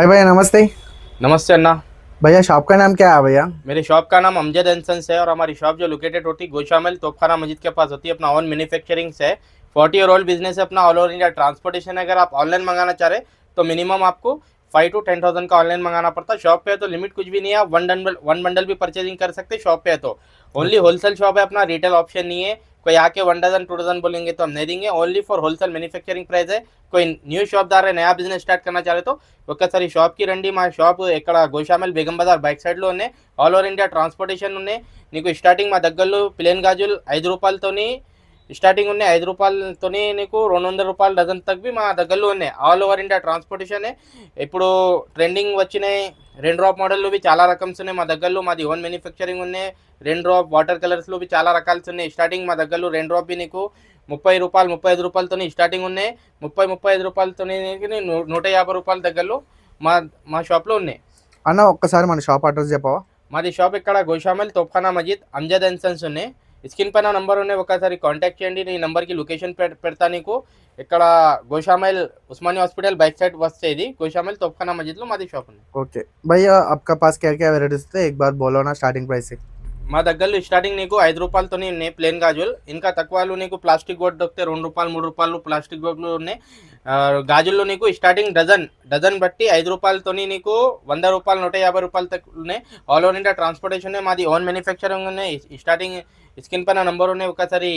हाय भैया नमस्ते। नमस्ते अन्ना। भैया शॉप का नाम क्या है भैया? मेरी शॉप का नाम अमजद एंसन्स है और हमारी शॉप जो लोकेटेड होती है गोशामिल तोपखाना मस्जिद के पास होती है अपना ऑन मैन्युफैक्चरिंग है फोर्टी ईयर ओल्ड बिज़नेस है अपना ऑल ओवर इंडिया ट्रांसपोर्टेशन है। अगर आप ऑनलाइन मंगाना चाह रहे तो मिनिमम आपको फाइव टू टेन थाउज़ेंड का ऑनलाइन मंगाना पड़ता है। शॉप पे है तो लिमिट कुछ भी नहीं है आप वन डंबल वन बंडल भी परचेजिंग कर सकते हैं शॉप पे है तो। ओनली होलसेल शॉप है अपना रिटेल ऑप्शन नहीं है। कोई आके वन डजन टू डजन बोलेंगे तो हम नहीं देंगे only for wholesale manufacturing price कोई न्यू शॉप दार है नया बिजनेस स्टार्ट करना चाह रहे तो ఒక్కసారి షాప్కి రండి మా షాప్ ఎక్కడ గోషామల్ బేగం బజార్ బైక్ సైడ్లో ఉన్నాయి ఆల్ ఓవర్ ఇండియా ట్రాన్స్పోర్టేషన్ ఉన్నాయి నీకు స్టార్టింగ్ మా దగ్గరలో ప్లేన్ గాజులు ఐదు రూపాయలతోని స్టార్టింగ్ ఉన్నాయి. ఐదు రూపాయలతోని నీకు రెండు వందల రూపాయల డజన్ తగ్గ మా దగ్గరలో ఉన్నాయి. ఆల్ ఓవర్ ఇండియా ట్రాన్స్పోర్టేషన్ ఇప్పుడు ట్రెండింగ్ వచ్చినాయి. రెండు డ్రాప్ మోడల్లో చాలా రకమ్స్ ఉన్నాయి. మా దగ్గరలో మాది ఓన్ మ్యానుఫ్యాక్చరింగ్ ఉన్నాయి. రెండు డ్రాప్ వాటర్ కలర్స్లో చాలా రకాలు ఉన్నాయి. స్టార్టింగ్ మా దగ్గరలో రెండు డ్రాప్ నీకు ముప్పై రూపాయలు ముప్పై ఐదు రూపాయలతోని స్టార్టింగ్ ఉన్నాయి. ముప్పై ముప్పై ఐదు రూపాయలతోని నూట యాభై రూపాయల దగ్గరలో మా మా షాప్లో ఉన్నాయి. అన్న ఒక్కసారి మన షాప్ అడ్రస్ చెప్పవా? మాది షాప్ ఇక్కడ గోషామల్ తోప్ఖానా మజీద్ అంజద్ అండ్ సన్స్ ఉన్నాయి. స్క్రీన్ పైన నంబర్ ఉన్నాయి ఒకసారి కాంటాక్ట్ చేయండి నేను ఈ నెంబర్కి లొకేషన్ పె పెడతా నీకు ఇక్కడ Goshamahal Osmania hospital bike side వస్తే ఇది గోషామైల్ తోప్ఖానా మజీద్లో మాది షాప్ ఉంది ఓకే భయ్యా आपका पास क्या क्या वेराइटीज थे एक बार बोलो ना स्टार्टिंग प्राइस से మా దగ్గరలో స్టార్టింగ్ నీకు ఐదు రూపాయలతోనే ఉన్నాయి ప్లేన్ గాజులు ఇంకా తక్కువలో నీకు ప్లాస్టిక్ గోడ్ దొరికితే రెండు రూపాయలు మూడు రూపాయలు ప్లాస్టిక్ గోడ్లు ఉన్నాయి ఆ, గాజుల్లో నీకు స్టార్టింగ్ డజన్ డజన్ బట్టి ఐదు రూపాయలతోని నీకు వంద రూపాయలు నూట యాభై రూపాయలు తక్ ఉన్నాయి ఆల్ ఓవర్ ఇండియా ట్రాన్స్పోర్టేషన్ మాది ఓన్ మ్యానుఫ్యాక్చరింగ్ ఉన్నాయి స్టార్టింగ్ స్క్రీన్ పైన నంబర్ ఉన్నాయి. ఒకసారి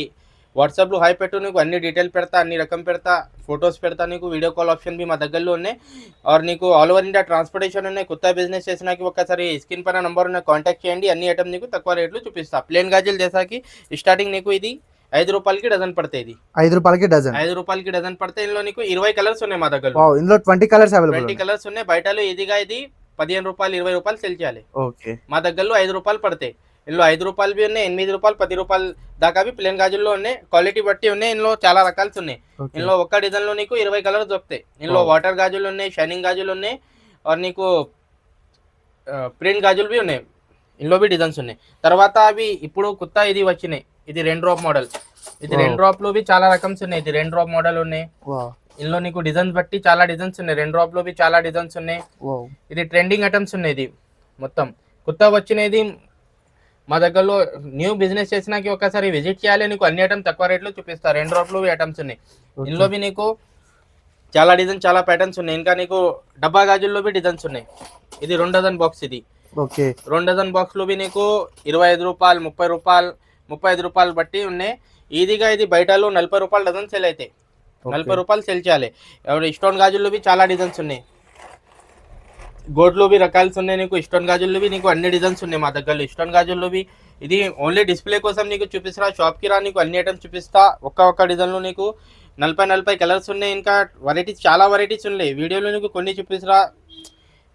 వాట్సాప్లో హాయ్ పెట్టు నీకు అన్ని డీటెయిల్ పెడతా అన్ని రకం పెడతా ఫొటోస్ పెడతా నీకు వీడియో కాల్ ఆప్షన్ బి మా దగ్గరలో ఉన్నాయి. ఆర్ నీకు ఆల్ ఓవర్ ఇండియా ట్రాన్స్పోర్టేషన్ ఉన్నాయి. కొత్త బిజినెస్ చేసినాకి ఒకసారి స్క్రీన్ పైన నంబర్ ఉన్నాయి. కాంటాక్ట్ చేయండి. అన్ని ఐటమ్ నీకు తక్కువ రేట్లు చూపిస్తా. ప్లేన్ గాజులు చేసాకి స్టార్టింగ్ నీకు ఇది ఐదు రూపాయలకి డజన్ పడతాయి ఇది. ఐదు రూపాయలకి డజన్ ఐదు రూపాయలకి డజన్ పడితే ఇందులో నీకు ఇరవై కలర్స్ ఉన్నాయి మా దగ్గర ఇందులో ట్వంటీ కలర్స్ ట్వంటీ కలర్స్ ఉన్నాయి. బయటలో ఇదిగా ఇది పదిహేను రూపాయలు ఇరవై రూపాయలు సెల్ చేయాలి. ఓకే మా దగ్గరలో ఐదు రూపాయలు పడతాయి. ఇందులో ఐదు రూపాయలు ఉన్నాయి ఎనిమిది రూపాయలు పది రూపాయలు దాకా ప్లేన్ గాజుల్లో ఉన్నాయి. క్వాలిటీ బట్టి ఉన్నాయి ఇందులో చాలా రకాలు ఉన్నాయి. ఇందులో ఒక్క డిజైన్లో నీకు ఇరవై కలర్స్ దొరుకుతాయి. ఇందులో. వాటర్ గాజులు ఉన్నాయి షైనింగ్ గాజులు ఉన్నాయి और నీకు ప్రింట్ గాజులు బి ఉన్నాయి. ఇందులో బి డిజైన్స్ ఉన్నాయి. తర్వాత అవి ఇప్పుడు కొత్త ఇది వచ్చినాయి. ఇది రెండు డ్రాప్ మోడల్ ఇది. రెండు డ్రాప్లో బి చాలా రకమ్స్ ఉన్నాయి. ఇది రెండు డ్రాప్ మోడల్ ఉన్నాయి. ఇందులో నీకు డిజైన్స్ బట్టి చాలా డిజైన్స్ ఉన్నాయి. రెండు డ్రాప్లో బి చాలా డిజైన్స్ ఉన్నాయి. ఇది ట్రెండింగ్ ఐటమ్స్ ఉన్నాయి ఇది మొత్తం. కొత్త వచ్చినది మా దగ్గరలో న్యూ బిజినెస్ చేసినాకి ఒకసారి విజిట్ చేయాలి నీకు అన్ని ఐటమ్ తక్కువ రేట్లో చూపిస్తా. రెండు డ్రాప్లో ఐటమ్స్ ఉన్నాయి. ఇందులో బి నీకు చాలా డిజైన్ చాలా ప్యాటర్న్స్ ఉన్నాయి. ఇంకా నీకు డబ్బా గాజుల్లో బి డిజైన్స్ ఉన్నాయి. ఇది రెండు డజన్ బాక్స్ ఇది. ఓకే రెండు డజన్ బాక్స్లో బి నీకు ఇరవై ఐదు రూపాయలు ముప్పై రూపాయలు ముప్పై ఐదు రూపాయలు బట్టి ఉన్నాయి. ఇదిగా ఇది బయటలో నలభై రూపాయలు డజన్ సెల్ అవుతాయి నలభై రూపాయలు సెల్ చేయాలి. స్టోన్ గాజుల్లో బి చాలా డిజైన్స్ ఉన్నాయి. గోల్డ్లో బి రకాల్స్ ఉన్నాయి నీకు స్టోన్ గాజుల్లో బి నీకు అన్ని డిజైన్స్ ఉన్నాయి మా దగ్గరలో. స్టోన్ గాజుల్లో బి ఇది ఓన్లీ డిస్ప్లే కోసం నీకు చూపిస్తా షాప్కి రా నీకు అన్ని ఐటమ్స్ చూపిస్తా ఒక్క ఒక్క డిజైన్లో నీకు. నలభై నలభై కలర్స్ ఉన్నాయి ఇంకా వెరైటీస్ చాలా వెరైటీస్ ఉన్నాయి. వీడియోలో నీకు కొన్ని చూపిస్తా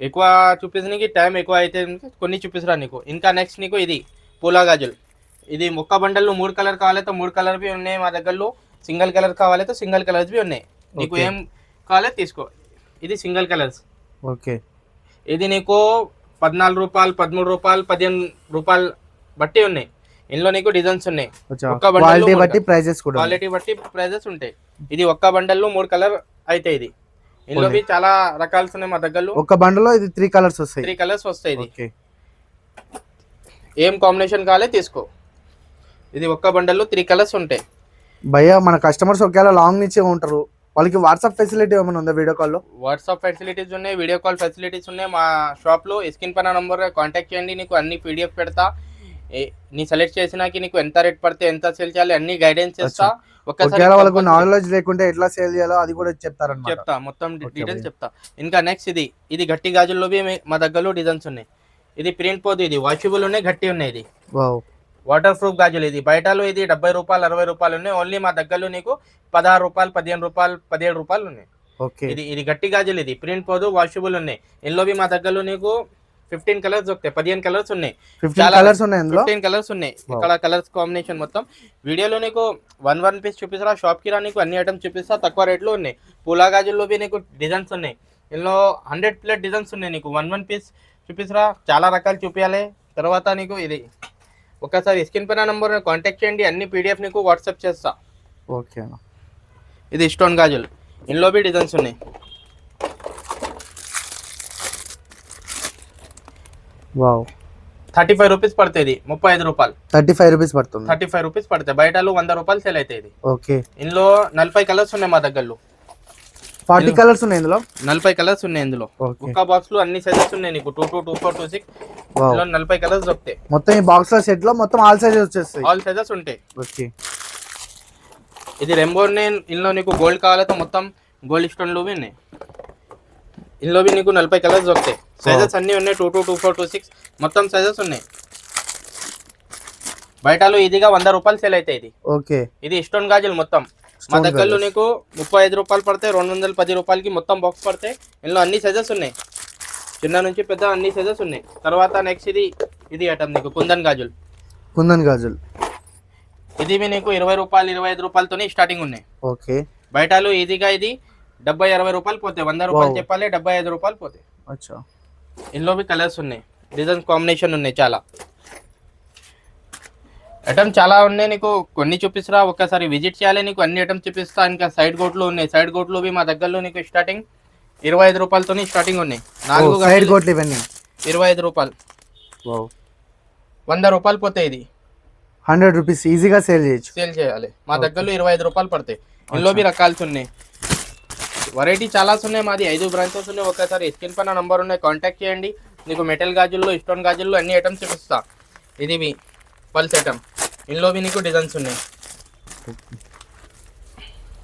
ఎక్కువ చూపించడానికి టైం ఎక్కువ అయితే కొన్ని చూపిస్తా నీకు. ఇంకా నెక్స్ట్ నీకు ఇది పూలా గాజులు. ఇది మొక్క బండల్లో మూడు కలర్ కావాలైతే మూడు కలర్ బి ఉన్నాయి మా దగ్గరలో. సింగిల్ కలర్ కావాలైతే సింగిల్ కలర్స్ బి ఉన్నాయి. నీకు. ఏం కావాలో తీసుకో. ఇది సింగిల్ కలర్స్. ఓకే. ఇది నీకు పద్నాలుగు రూపాయలు పదమూడు రూపాయలు పదిహేను రూపాయలు బట్టి ఉన్నాయి. ఇందులో నీకు డిజైన్స్ ఉన్నాయి. ఒక్క క్వాలిటీ బట్టి ప్రైజెస్ కూడా. క్వాలిటీ బట్టి ప్రైజెస్ ఉంటాయి. ఇది ఒక్క బండల్లో మూడు కలర్ అయితే ఇది. ఇందులో చాలా రకాల్స్ ఉన్నాయి మా దగ్గరలో. ఒక బండలో ఇది త్రీ కలర్స్ వస్తాయి. త్రీ కలర్స్ వస్తాయి ఇది. ఏం కాంబినేషన్ కావాలో తీసుకో. ఇది ఒక్క బండల్లో త్రీ కలర్స్ ఉంటాయి. భయ్యా మన కస్టమర్స్ ఒకవేళ లాంగ్ నుంచి ఉంటారు వాళ్ళకి వాట్సాప్ ఫెసిలిటీ ఏమైనా ఉందా వీడియో కాల్లో వాట్సాప్ ఫెసిలిటీస్ ఉన్నాయి వీడియో కాల్ ఫెసిలిటీస్ ఉన్నాయి. మా షాప్లో స్క్రీన్ పైన నంబర్ కాంటాక్ట్ చేయండి నీకు అన్ని పీడిఎఫ్ పెడతా. నీ సెలెక్ట్ చేసినాకి నీకు ఎంత రేట్ పడితే ఎంత సేల్ చేయాలి అన్ని గైడెన్స్ చేస్తా. ఒకవేళ వాళ్ళకు నాలెడ్జ్ లేకుంటే ఎట్లా సేల్ చేయాలో అది కూడా చెప్తారన్నమాట. చెప్తా మొత్తం డీటెయిల్స్. చెప్తా. ఇంకా నెక్స్ట్ ఇది ఇది గట్టి గాజుల్లో మే- దగ్గరలో డిజైన్స్ ఉన్నాయి. ఇది ప్రింట్ పోదు ఇది వాషబుల్ ఉన్నాయి గట్టి ఉన్నాయి ఇది. వాటర్ ప్రూఫ్ గాజులు ఇది. బయటలో ఇది డెబ్బై రూపాయలు అరవై రూపాయలు ఉన్నాయి. ఓన్లీ మా దగ్గరలో నీకు పదహారు రూపాయలు పదిహేను రూపాయలు పదిహేడు రూపాయలు ఉన్నాయి. ఓకే. ఇది ఇది గట్టి గాజులు ఇది. ప్రింట్ పోదు వాషబుల్ ఉన్నాయి. ఇందులో బి మా దగ్గరలో నీకు ఫిఫ్టీన్ కలర్స్ దొరుకుతాయి. పదిహేను కలర్స్ ఉన్నాయి. చాలా- కలర్స్ ఉన్నాయి ఫిఫ్టీన్ కలర్స్ ఉన్నాయి. ఇక్కడ కలర్స్ కాంబినేషన్ మొత్తం. వీడియోలో నీకు వన్ వన్ పీస్ చూపిస్తా షాప్కి రా నీకు అన్ని ఐటమ్స్ చూపిస్తా. తక్కువ రేట్లో ఉన్నాయి. పూలా గాజుల్లో నీకు డిజైన్స్ ఉన్నాయి. ఇందులో హండ్రెడ్ ప్లేట్ డిజైన్స్ ఉన్నాయి నీకు. వన్ వన్ పీస్ చూపిస్తా చాలా రకాలు చూపించాలి తర్వాత నీకు ఇది ఒకసారి స్క్రీన్ పైన నంబర్ కాంటాక్ట్ చేయండి అన్ని పీడిఎఫ్ నీకు వాట్సాప్ చేస్తా. ఓకే ఇది స్టోన్ గాజులు. ఇందులో బి డిజైన్స్ ఉన్నాయి. వావ్. థర్టీ ఫైవ్ రూపీస్ పడుతుంది ముప్పై ఐదు రూపాయలు. థర్టీ ఫైవ్ రూపీస్ పడుతుంది. థర్టీ ఫైవ్ రూపీస్ పడతాయి. బయటలో వంద రూపాయలు సేల్ అవుతాయి ఇది. ఓకే. ఇందులో నలభై కలర్స్ ఉన్నాయి మా దగ్గరలో. ఫార్టీ కలర్స్ ఉన్నాయి ఇందులో? నలభై కలర్స్ ఉన్నాయి ఇందులో. ఒక్క బాక్స్లో అన్ని సైజెస్ ఉన్నాయి నీకు. Two two two four two six నలభై కలర్స్ దొరుకుతాయి. మొత్తం ఈ బాక్స్లో సెట్లో మొత్తం ఆల్ సైజెస్ వచ్చేస్తాయి. ఆల్ సైజెస్ ఉంటాయి. ఓకే ఇది రెంబో ఇందులో నీకు గోల్డ్ కావాలంటే మొత్తం గోల్డ్ స్టోన్లో ఉన్నాయి. ఇందులో నీకు నలభై కలర్స్ దొరుకుతాయి. సైజెస్ అన్ని ఉన్నాయి two two two four two six మొత్తం సైజెస్ ఉన్నాయి. బయటలో ఇదిగా వంద రూపాయలు సేల్ అవుతాయి ఇది. ఓకే ఇది స్టోన్ గాజులు మొత్తం. మా దగ్గరలో. నీకు ముప్పై ఐదు రూపాయలు పడతాయి రెండు వందల పది రూపాయలకి మొత్తం బాక్స్ పడతాయి ఇందులో అన్ని సైజెస్ ఉన్నాయి. చిన్న నుంచి పెద్ద అన్ని సైజెస్ ఉన్నాయి. తర్వాత నెక్స్ట్ ఇది ఇది ఐటమ్ నీకు కుందన్ గాజులు. కుందన్ గాజులు. ఇది మీ నీకు ఇరవై రూపాయలు ఇరవై ఐదు రూపాయలతోనే స్టార్టింగ్ ఉన్నాయి. ఓకే. బయటలో ఇదిగా ఇది డెబ్బై అరవై రూపాయలు పోతాయి. వంద రూపాయలు. చెప్పాలి డెబ్బై ఐదు రూపాయలు పోతాయి. అచ్చా. ఇందులో కలర్స్ ఉన్నాయి. డిజైన్స్ కాంబినేషన్ ఉన్నాయి చాలా. ఐటమ్ చాలా ఉన్నాయి నీకు. కొన్ని చూపిస్తురా ఒక్కసారి విజిట్ చేయాలి నీకు. అన్ని ఐటమ్స్ చూపిస్తా ఇంకా సైడ్ గోట్లు ఉన్నాయి. సైడ్ గోట్లు మా దగ్గరలో నీకు స్టార్టింగ్ ఇరవై ఐదు రూపాయలతోని స్టార్టింగ్ ఉన్నాయి. నాలుగు సైడ్ గంటలు కోట్లు ఇవన్నీ ఇరవై ఐదు రూపాయలు. వంద రూపాయలు పోతాయి ఇది. హండ్రెడ్ రూపీస్ ఈజీగా సేల్ చేయొచ్చు. సేల్ చేయాలి. మా దగ్గరలో ఇరవై ఐదు రూపాయలు పడతాయి. ఇందులో బి రకాల్సి ఉన్నాయి. వెరైటీ చాలా ఉన్నాయి. మాది ఐదు బ్రాంచెస్ ఉన్నాయి. ఒకసారి స్క్రీన్ పైన నంబర్ ఉన్నాయి. కాంటాక్ట్ చేయండి. నీకు మెటల్ గాజుల్లో స్టోన్ గాజుల్లో అన్ని ఐటమ్స్ చూపిస్తా. ఇది మీ పల్స్ ఐటమ్ ఇందులో బి నీకు డిజైన్స్ ఉన్నాయి.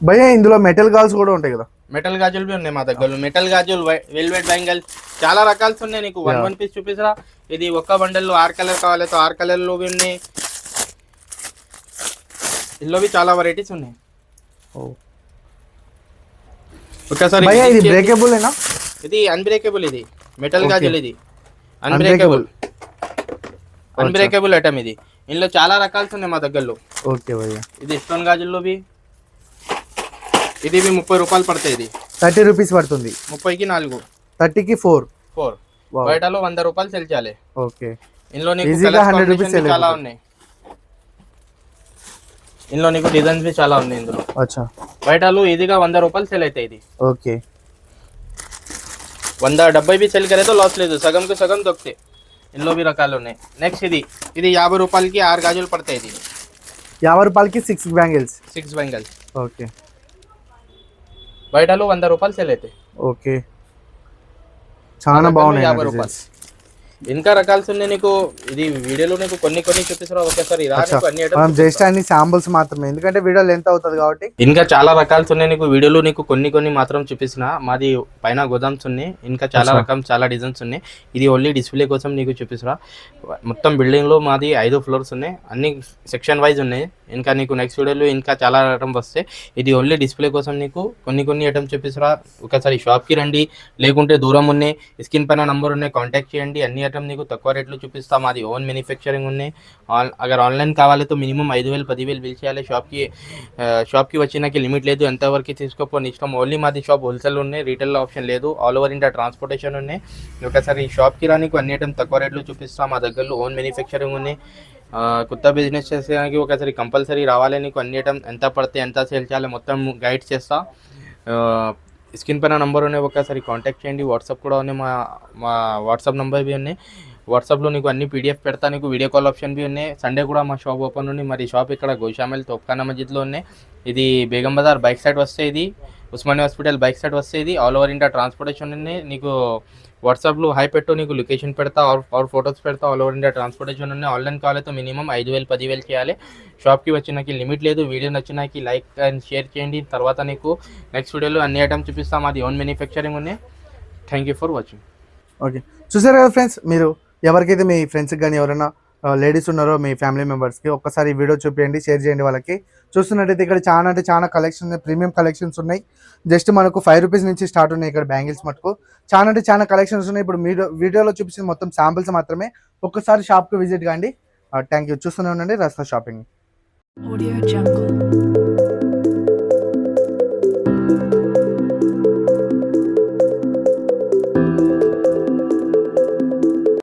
భయ్య ఇందులో మెటల్ గాల్స్ కూడా ఉంటాయి కదా. మెటల్ గాజులు బి ఉన్నాయి మా దగ్గరలో మెటల్ గాజులు వెల్వెట్ బ్యాంగల్ చాలా రకాల్సి ఉన్నాయి నీకు. వన్. వన్ పీస్ చూపిసరా ఇది ఒక్క బండల్లో ఆరు కలర్ కావాలి. ఆరు కలర్లో బి ఉన్నాయి. ఇందులో చాలా వెరైటీస్ ఉన్నాయి. ఒకసారి భయ్య ఇది. బ్రేకబుల్ ఏనా? ఇది అన్బ్రేకబుల్ ఇది. మెటల్. గాజులు ఇది. అన్బ్రేకబుల్ అన్బ్రేకబుల్ ఐటమ్ ఇది. ఇందులో చాలా రకాలు ఉన్నాయి మా దగ్గరలో. ఓకే భయ్య. ఇది స్టోన్ గాజుల్లో బి ఇది ముప్పై రూపాయలు పడతాయి ఇది. థర్టీ రూపీస్ పడుతుంది. ముప్పైకి నాలుగు. థర్టీకి ఫోర్. ఫోర్. బయటలో వంద రూపాయలు సెల్ చేయాలి. ఓకే. ఇందులో నీకు Easy గా colours 100 combination rupees బి sell చాలా. ఉన్నాయి. ఇందులో నీకు డిజైన్స్ బి చాలా ఉన్నాయి ఇందులో. అచ్చా. బయటలో ఈజీగా వంద రూపాయలు సెల్ అవుతాయి ఇది. ఓకే. వంద డెబ్బై బి సెల్ కరే తో లాస్ లేదు. సగంకి సగం దొక్కుతాయి ఇందులో బి రకాలు ఉన్నాయి. నెక్స్ట్ ఇది. ఇది యాభై రూపాయలకి ఆరు గాజులు పడతాయి ఇది. యాభై రూపాయలకి six bangles six bangles okay. బయటలో వంద రూపాయలు సెల్ అవుతాయి. ఓకే. చాలా బాగున్నాయి యాభై నా రూపాయలు. ఇంకా రకాల్సి ఉన్నాయి నీకు? ఇది వీడియోలో నీకు కొన్ని కొన్ని చూపిస్తున్నా ఒకసారి మనం. జస్ట్ అన్ని శాంపుల్స్ మాత్రమే. ఎందుకంటే వీడియో లెంత్ అవుతుంది కాబట్టి. ఇంకా చాలా రకాలు ఉన్నాయి నీకు. వీడియోలో నీకు కొన్ని కొన్ని మాత్రం చూపిస్తున్నా. మాది పైన గోదామ్స్ ఉన్నాయి. ఇంకా చాలా. రకం చాలా డిజైన్స్ ఉన్నాయి. ఇది ఓన్లీ డిస్ప్లే కోసం నీకు చూపిస్తున్నా. మొత్తం బిల్డింగ్లో మాది ఐదు ఫ్లోర్స్ ఉన్నాయి. అన్ని సెక్షన్ వైజ్ ఉన్నాయి. ఇంకా నీకు నెక్స్ట్ వీడియోలో ఇంకా చాలా ఐటమ్స్ వస్తాయి. ఇది ఓన్లీ డిస్ప్లే కోసం నీకు కొన్ని కొన్ని ఐటమ్స్ చూపిస్తున్నా. ఒకసారి షాప్కి రండి. లేకుంటే దూరం ఉన్నాయి. స్క్రీన్ పైన నంబర్ ఉన్నాయి. కాంటాక్ట్ చేయండి. అన్ని ఐటమ్ నీకు తక్కువ రేట్లో చూపిస్తా. మాది ఓన్ మ్యానుఫ్యాక్చరింగ్ ఉన్నాయి ఆన్ అగర్ ఆన్లైన్ కావాలి తో మినిమం ఐదు వేలు పదివేలు బిల్ చేయాలి. షాప్కి షాప్కి వచ్చినాక లిమిట్ లేదు. ఎంతవరకు తీసుకోపోని ఇష్టం. ఓన్లీ మాది షాప్ హోల్సేల్ ఉన్నాయి రీటైల్ ఆప్షన్ లేదు. ఆల్ ఓవర్ ఇండియా ట్రాన్స్పోర్టేషన్ ఉన్నాయి ఒకసారి షాప్కి రానికి అన్ని ఐటమ్ తక్కువ రేట్లో చూపిస్తాం. మా దగ్గరలో ఓన్ మ్యానుఫ్యాక్చరింగ్ ఉన్నాయి కొత్త బిజినెస్ చేసేదానికి ఒకసారి కంపల్సరీ రావాలి నీకు. అన్ని ఐటమ్ ఎంత పడితే ఎంత సేల్ చేయాలి. మొత్తం గైడ్ చేస్తా. స్క్రీన్ పైన నంబర్ ఉన్నాయి ఒకసారి కాంటాక్ట్ చేయండి. వాట్సాప్ కూడా ఉన్నాయి మా మా వాట్సాప్ నెంబర్ బి ఉన్నాయి. వాట్సాప్లో నీకు అన్ని పీడిఎఫ్ పెడతా నీకు వీడియో కాల్ ఆప్షన్ బి ఉన్నాయి. సండే కూడా మా షాప్ ఓపెన్ ఉంది. మరి షాప్ ఇక్కడ గోషామిల్ తోప్ఖానా మస్జిద్లో ఉన్నాయి. ఇది బేగం బజార్ బైక్ సైడ్ వస్తే ఇది ఉస్మాని హాస్పిటల్ బైక్ సైడ్ వస్తే ఇది. ఆల్ ఓవర్ ఇండియా ట్రాన్స్పోర్టేషన్ ఉన్నాయి. నీకు వాట్సాప్లో హై పెట్టు నీకు లొకేషన్ పెడతా ఆర్ ఫొటోస్ పెడతా ఆల్ ఓవర్ ఇండియా ట్రాన్స్పోర్టేషన్ ఉన్నాయి ఆన్లైన్ కావాలైతే మినిమం ఐదు వేలు పదివేలు చేయాలి. షాప్కి వచ్చినాకి లిమిట్ లేదు వీడియో నచ్చినాకి లైక్ అండ్ షేర్ చేయండి. తర్వాత నీకు నెక్స్ట్ వీడియోలో అన్ని ఐటమ్స్ చూపిస్తాం. అది ఓన్ మ్యానుఫ్యాక్చరింగ్ ఉన్నాయి thank you for watching. Okay. చూసారు కదా ఫ్రెండ్స్ మీరు ఎవరికైతే మీ ఫ్రెండ్స్కి కానీ ఎవరైనా లేడీస్ ఉన్నారో మీ ఫ్యామిలీ మెంబర్స్కి ఒక్కసారి ఈ వీడియో చూపించండి షేర్ చేయండి వాళ్ళకి. చూస్తున్నట్టయితే ఇక్కడ చాలా అంటే చాలా కలెక్షన్ ప్రీమియం కలెక్షన్స్ ఉన్నాయి. జస్ట్ మనకు ఫైవ్ రూపీస్ నుంచి స్టార్ట్ ఉన్నాయి ఇక్కడ బ్యాంగిల్స్ మటుకు. చాలా అంటే చాలా కలెక్షన్స్ ఉన్నాయి. ఇప్పుడు వీడియో వీడియోలో చూపించిన మొత్తం శాంపిల్స్ మాత్రమే ఒక్కసారి షాప్కి విజిట్ కాండి. థ్యాంక్ యూ చూస్తూనే ఉండండి రస్తా షాపింగ్ Audio Jungle.